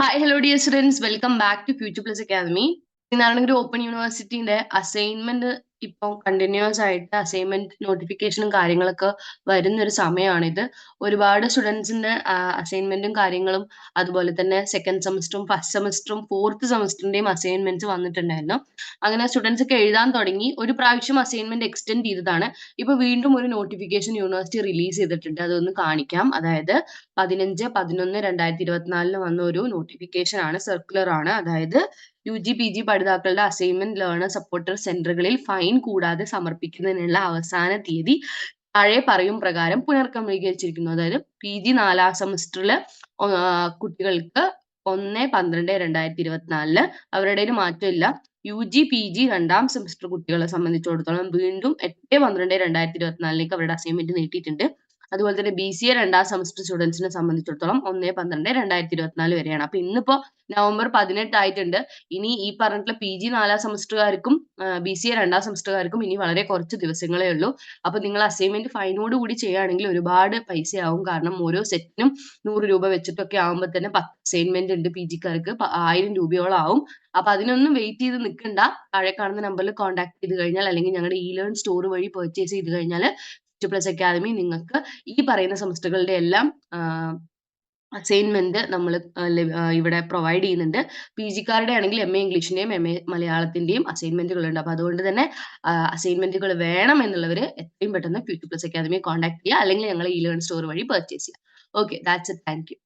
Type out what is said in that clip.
Hi, hello dear students. Welcome back to Future Plus Academy. ഇന്നാണെങ്കിൽ open യൂണിവേഴ്സിറ്റിന്റെ assignment ഇപ്പോൾ continuous ആയിട്ട് assignment നോട്ടിഫിക്കേഷനും കാര്യങ്ങളൊക്കെ വരുന്ന ഒരു സമയമാണിത് ഒരുപാട് സ്റ്റുഡൻസിന്റെ അസൈൻമെന്റും കാര്യങ്ങളും അതുപോലെ തന്നെ സെക്കൻഡ് സെമസ്റ്ററും ഫസ്റ്റ് സെമസ്റ്ററും ഫോർത്ത് സെമസ്റ്ററിന്റെയും അസൈൻമെന്റ്സ് വന്നിട്ടുണ്ടായിരുന്നു. അങ്ങനെ സ്റ്റുഡൻസ് ഒക്കെ എഴുതാൻ തുടങ്ങി. ഒരു പ്രാവശ്യം അസൈൻമെന്റ് എക്സ്റ്റെൻഡ് ചെയ്തതാണ്. ഇപ്പൊ വീണ്ടും ഒരു നോട്ടിഫിക്കേഷൻ യൂണിവേഴ്സിറ്റി റിലീസ് ചെയ്തിട്ടുണ്ട്. അതൊന്ന് കാണിക്കാം. അതായത് പതിനഞ്ച് പതിനൊന്ന് രണ്ടായിരത്തി ഇരുപത്തിനാലിന് വന്ന ഒരു നോട്ടിഫിക്കേഷൻ ആണ് സർക്കുലർ ആണ്. അതായത് യു ജി പി ജി പഠിതാക്കളുടെ അസൈൻമെന്റ് ലേണർ സപ്പോർട്ടർ സെന്ററുകളിൽ ഫൈൻ കൂടാതെ സമർപ്പിക്കുന്നതിനുള്ള അവസാന തീയതി താഴെ പറയും പ്രകാരം പുനർക്രമീകരിച്ചിരിക്കുന്നു. അതായത് പി ജി നാലാം സെമസ്റ്ററിൽ കുട്ടികൾക്ക് ഒന്ന് പന്ത്രണ്ട് രണ്ടായിരത്തി ഇരുപത്തിനാലിൽ അവരുടെ മാറ്റമില്ല. യു ജി പി ജി രണ്ടാം സെമസ്റ്റർ കുട്ടികളെ സംബന്ധിച്ചിടത്തോളം വീണ്ടും എട്ട് പന്ത്രണ്ട് രണ്ടായിരത്തി ഇരുപത്തിനാലിലേക്ക് അവരുടെ അസൈൻമെന്റ് നീട്ടിയിട്ടുണ്ട്. അതുപോലെ തന്നെ ബി സി എ രണ്ടാം സെമസ്റ്റർ സ്റ്റുഡൻസിനെ സംബന്ധിച്ചിടത്തോളം ഒന്ന് പന്ത്രണ്ട് രണ്ടായിരത്തി ഇരുപത്തിനാല് വരെയാണ്. അപ്പൊ ഇന്നിപ്പോ നവംബർ പതിനെട്ട് ആയിട്ടുണ്ട് ഇനി ഈ പറഞ്ഞിട്ടുള്ള പി ജി നാലാം സെമസ്റ്ററുകാർക്കും ബി സി എ രണ്ടാം സെമസ്റ്ററുകാർക്കും ഇനി വളരെ കുറച്ച് ദിവസങ്ങളേ ഉള്ളൂ. അപ്പൊ നിങ്ങൾ അസൈൻമെന്റ് ഫൈനോട് കൂടി ചെയ്യുകയാണെങ്കിൽ ഒരുപാട് പൈസയാവും. കാരണം ഓരോ സെറ്റിനും നൂറ് രൂപ വെച്ചിട്ടൊക്കെ ആവുമ്പോൾ തന്നെ പത്ത് അസൈൻമെന്റ് ഉണ്ട് പി ജിക്കാർക്ക് ആയിരം രൂപയോളം ആവും. അപ്പൊ അതിനൊന്നും വെയിറ്റ് ചെയ്ത് നിൽക്കണ്ട താഴെ കാണുന്ന നമ്പറിൽ കോൺടാക്ട് ചെയ്ത് കഴിഞ്ഞാൽ അല്ലെങ്കിൽ ഞങ്ങളുടെ ഇ ലേൺ സ്റ്റോർ വഴി പെർച്ചേസ് ചെയ്ത് കഴിഞ്ഞാൽ ടു പ്ലസ് അക്കാദമി നിങ്ങൾക്ക് ഈ പറയുന്ന സെമസ്റ്ററുകളുടെ എല്ലാം അസൈൻമെന്റ് നമ്മൾ ഇവിടെ പ്രൊവൈഡ് ചെയ്യുന്നുണ്ട്. പി ജിക്കാരുടെ ആണെങ്കിൽ എം എ ഇംഗ്ലീഷിന്റെയും എം എ മലയാളത്തിന്റെയും അസൈൻമെന്റുകളുണ്ട് അപ്പൊ അതുകൊണ്ട് തന്നെ അസൈൻമെന്റുകൾ വേണം എന്നുള്ളവർ എത്രയും പെട്ടെന്ന് ക്യൂറ്റി പ്ലസ് അക്കാദമിയെ കോൺടാക്ട് ചെയ്യുക. അല്ലെങ്കിൽ ഞങ്ങൾ ഈ ലേൺ സ്റ്റോർ വഴി പർച്ചേസ് ചെയ്യുക. Okay that's it thank you